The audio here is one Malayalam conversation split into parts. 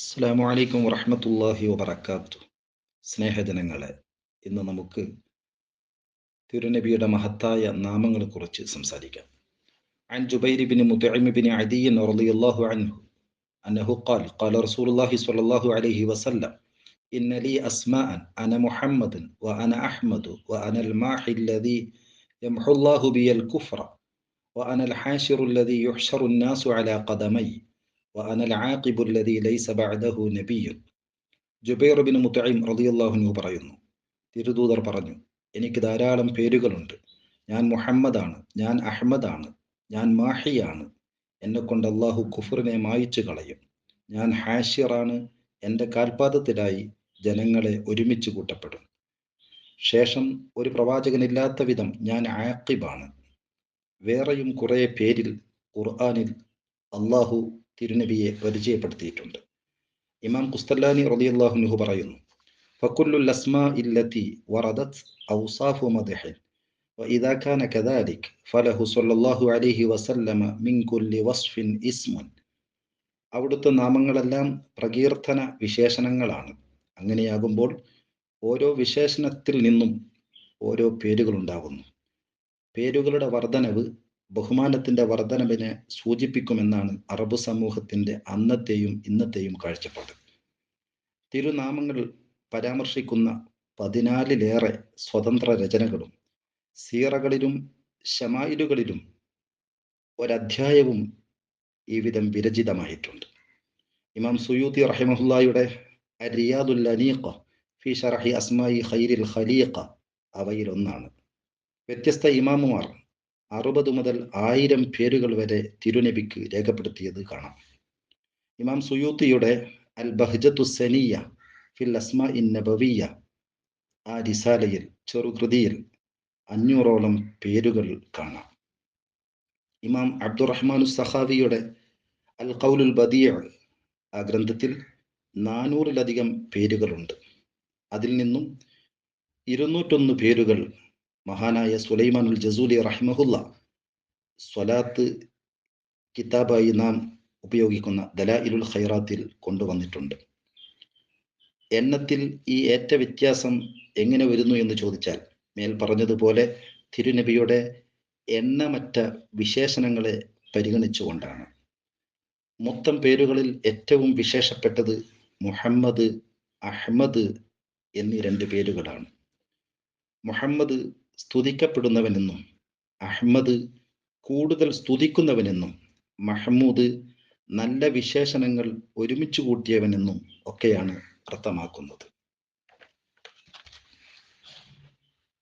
അസ്സാം വലൈക്കും വറഹമത്തല്ലാഹി വബർക്കാത്തു സ്നേഹജനങ്ങളെ ഇന്ന് നമുക്ക് തിരുനബിയുടെ മഹത്തായ നാമങ്ങളെ കുറിച്ച് സംസാരിക്കാം عن جبير بن مطعم بن عدي رضي الله عنه أنه قال قال رسول الله صلى الله عليه وسلم إن لي أسماء أنا محمد وأنا أحمد وأنا الماحي الذي يمحو الله بي الكفر وأنا الحاشر الذي يحشر الناس على قدمي വഅനൽ ആഖിബുല്ലദീ ലൈസ ബഅദഹു നബിയുൻ ജുബൈർ ബിൻ മുത്തൈം റളിയല്ലാഹുനു പറയുന്നു. തിരുദൂതർ പറഞ്ഞു എനിക്ക് ധാരാളം പേരുകളുണ്ട്. ഞാൻ മുഹമ്മദാണ് ഞാൻ അഹമ്മദാണ് ഞാൻ മാഹിയാണ്. എന്നെക്കൊണ്ട് അള്ളാഹു കുഫറിനെ മായിച്ചു കളയും. ഞാൻ ഹാഷിറാണ്. എന്റെ കാൽപാദത്തിലായി ജനങ്ങളെ ഒരുമിച്ച് കൂട്ടപ്പെടും. ശേഷം ഒരു പ്രവാചകനില്ലാത്ത വിധം ഞാൻ ആക്കിബാണ്. വേറെയും കുറേ പേരിൽ ഖുർആാനിൽ അള്ളാഹു തിരുനബിയെ പരിചയപ്പെടുത്തിയിട്ടുണ്ട് ഇമാം കുസ്തല്ലാനി റളിയല്ലാഹുനുഹു പറയുന്നു فكل الأسماء التي وردت أوصاف مدح وإذا كان كذلك فله صلى الله عليه وسلم من كل وصف اسم അവിടുത്തെ നാമങ്ങളെല്ലാം പ്രകീർത്തന വിശേഷണങ്ങളാണ് അങ്ങനെയാകുമ്പോൾ ഓരോ വിശേഷണത്തിൽ നിന്നും ഓരോ പേരുകൾ ഉണ്ടാകുന്നു പേരുകളുടെ വർധനവ് ബഹുമാനത്തിന്റെ വർധനവിനെ സൂചിപ്പിക്കുമെന്നാണ് അറബ് സമൂഹത്തിന്റെ അന്നത്തെയും ഇന്നത്തെയും കാഴ്ചപ്പാട്. തിരുനാമങ്ങൾ പരാമർശിക്കുന്ന പതിനാലിലേറെ സ്വതന്ത്ര രചനകളും സീറകളിലും ഷമായിലുകളിലും ഒരധ്യായവും ഈ വിധം വിരചിതമായിട്ടുണ്ട്. ഇമാം സുയൂത്തി റഹിമഹുല്ലായുടെ റിയാദുൽ അനീഖ ഫി ഷറഹി അസ്മായി ഖൈരിൽ ഖലീഖ അവയിൽ ഒന്നാണ് വ്യത്യസ്ത ഇമാമുമാർ അറുപത് മുതൽ ആയിരം പേരുകൾ വരെ തിരുനബിക്ക് രേഖപ്പെടുത്തിയത് കാണാം. ഇമാം സുയൂത്തിയുടെ അൽ ബഹ്ജത്തു സനിയ ഫിൽ അസ്മ ഇൻ നബവിയ ആ റിസാലയിൽ ചെറുകൃതിയിൽ അഞ്ഞൂറോളം പേരുകൾ കാണാം. ഇമാം അബ്ദുറഹ്മാനു സഹാവിയുടെ അൽ കൗലുൽ ബദിയ ആ ഗ്രന്ഥത്തിൽ നാനൂറിലധികം പേരുകളുണ്ട്. അതിൽ നിന്നും ഇരുന്നൂറ്റൊന്ന് പേരുകൾ മഹാനായ സുലൈമാനുൽ ജസൂലി റഹ്മഹുല്ല സ്വലാത്ത് കിതാബായി നാം ഉപയോഗിക്കുന്ന ദലായിലുൽ ഖൈറാത്തിൽ കൊണ്ടുവന്നിട്ടുണ്ട്. എണ്ണത്തിൽ ഈ ഏറ്റ വ്യത്യാസം എങ്ങനെ വരുന്നു എന്ന് ചോദിച്ചാൽ മേൽ പറഞ്ഞതുപോലെ തിരുനബിയുടെ എണ്ണമറ്റ വിശേഷണങ്ങളെ പരിഗണിച്ചുകൊണ്ടാണ്. മൊത്തം പേരുകളിൽ ഏറ്റവും വിശേഷപ്പെട്ടത് മുഹമ്മദ് അഹമ്മദ് എന്നീ രണ്ട് പേരുകളാണ്. മുഹമ്മദ് സ്തുതിക്കപ്പെടുന്നവനെന്നും അഹമ്മദ് കൂടുതൽ സ്തുതിക്കുന്നവനെന്നും മഹമ്മൂദ് നല്ല വിശേഷണങ്ങൾ ഒരുമിച്ച് കൂട്ടിയവനെന്നും ഒക്കെയാണ് അർത്ഥമാക്കുന്നത്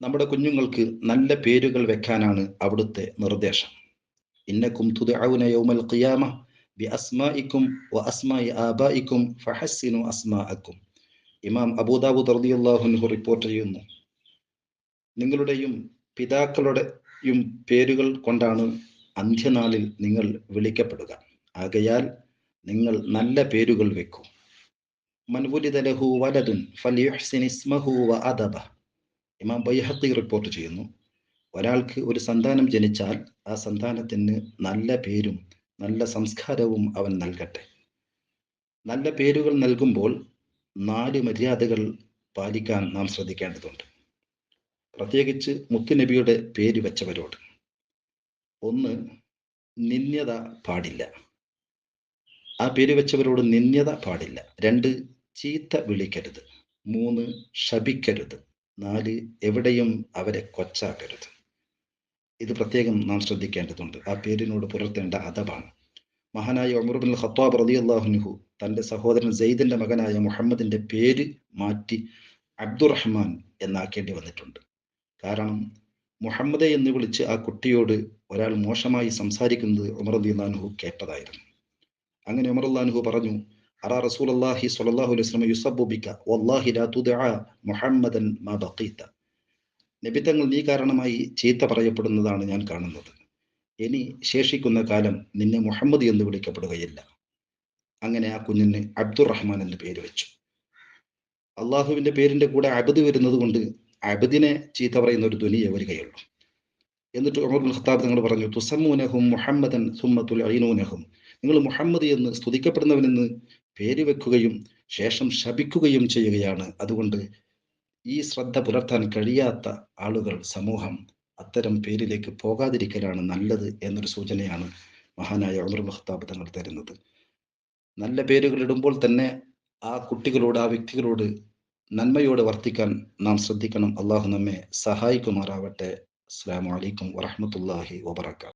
നമ്മുടെ കുഞ്ഞുങ്ങൾക്ക് നല്ല പേരുകൾ വെക്കാനാണ് അവിടുത്തെ നിർദ്ദേശം. ഇന്നക്കും യൗമൽ ഖിയാമ വ ഇമാം അബൂദാബു അൻഹു റിപ്പോർട്ട് ചെയ്യുന്നു. നിങ്ങളുടെയും പിതാക്കളുടെയും പേരുകൾ കൊണ്ടാണ് അന്ത്യനാളിൽ നിങ്ങൾ വിളിക്കപ്പെടുക. ആകയാൽ നിങ്ങൾ നല്ല പേരുകൾ വെക്കൂ. മൻവുലിദലഹു വലതുൻ ഫലിയുഹ്സിൻ ഇസ്മഹു വ അദബ. ഇമാം ബൈഹത്തി റിപ്പോർട്ട് ചെയ്യുന്നു ഒരാൾക്ക് ഒരു സന്താനം ജനിച്ചാൽ ആ സന്താനത്തിന് നല്ല പേരും നല്ല സംസ്കാരവും അവൻ നൽകട്ടെ. നല്ല പേരുകൾ നൽകുമ്പോൾ നാല് മര്യാദകൾ പാലിക്കാൻ നാം ശ്രദ്ധിക്കേണ്ടതുണ്ട്. പ്രത്യേകിച്ച് മുത്തുനബിയുടെ പേര് വെച്ചവരോട്. ഒന്ന് നിന്യത പാടില്ല. ആ പേര് വെച്ചവരോട് നിന്യത പാടില്ല. രണ്ട് ചീത്ത വിളിക്കരുത്. മൂന്ന് ശപിക്കരുത്. നാല് എവിടെയും അവരെ കൊച്ചാക്കരുത്. ഇത് പ്രത്യേകം നാം ശ്രദ്ധിക്കേണ്ടതുണ്ട്. ആ പേരിനോട് പുലർത്തേണ്ട അതബാണ് മഹാനായ ഒമർബിൻ ഖത്താബ് റതി അള്ളാഹുനുഹു തന്റെ സഹോദരൻ സെയ്ദിന്റെ മകനായ മുഹമ്മദിന്റെ പേര് മാറ്റി അബ്ദുറഹ്മാൻ എന്നാക്കേണ്ടി വന്നിട്ടുണ്ട്. കാരണം മുഹമ്മദ് എന്ന് വിളിച്ച് ആ കുട്ടിയോട് ഒരാൾ മോശമായി സംസാരിക്കുന്നത് ഉമർ അള്ളാഹു കേട്ടതായിരുന്നു. അങ്ങനെ ഉമർ അള്ളാഹു പറഞ്ഞു അറ റസൂൽ അള്ളാഹി വസല്ലം യുസബ്ബു ബിക വല്ലാഹി മുഹമ്മദൻ മാ ബഖീത. നബി തങ്ങൾ നീ കാരണമായി ചീത്ത പറയപ്പെടുന്നതാണ് ഞാൻ കാണുന്നത്. ഇനി ശേഷിക്കുന്ന കാലം നിന്നെ മുഹമ്മദ് എന്ന് വിളിക്കപ്പെടുകയില്ല. അങ്ങനെ ആ കുഞ്ഞിന് അബ്ദുറഹ്മാൻ എന്ന് പേര് വെച്ചു. അള്ളാഹുവിന്റെ പേരിന്റെ കൂടെ അബദ് വരുന്നത് കൊണ്ട് അബദിനെ ചീത്ത പറയുന്ന ഒരു ധ്വനിയെ വരികയുള്ളൂ എന്നിട്ട് ഉമർ ഖത്താബ് നിങ്ങൾ പറഞ്ഞു തുസമ്മൂനഹും മുഹമ്മദൻ സുമ്മത്തുൽ അയിനൂനഹും നിങ്ങൾ മുഹമ്മദ് എന്ന് സ്തുതിക്കപ്പെടുന്നവനെന്ന് പേര് വെക്കുകയും ശേഷം ശപിക്കുകയും ചെയ്യുകയാണ്. അതുകൊണ്ട് ഈ ശ്രദ്ധ പുലർത്താൻ കഴിയാത്ത ആളുകൾ സമൂഹം അത്തരം പേരിലേക്ക് പോകാതിരിക്കലാണ് നല്ലത് എന്നൊരു സൂചനയാണ് മഹാനായ ഉമർ മുഖ്താബ് തങ്ങൾ തരുന്നത്. നല്ല പേരുകൾ ഇടുമ്പോൾ തന്നെ ആ കുട്ടികളോട് ആ വ്യക്തികളോട് നന്മയോടെ വർത്തിക്കാൻ നാം ശ്രദ്ധിക്കണം. അള്ളാഹു നമ്മെ സഹായിക്കുമാറാവട്ടെ. അസ്സാം വലൈക്കും വറഹമത്തല്ലാഹി വബർക്കാത്തു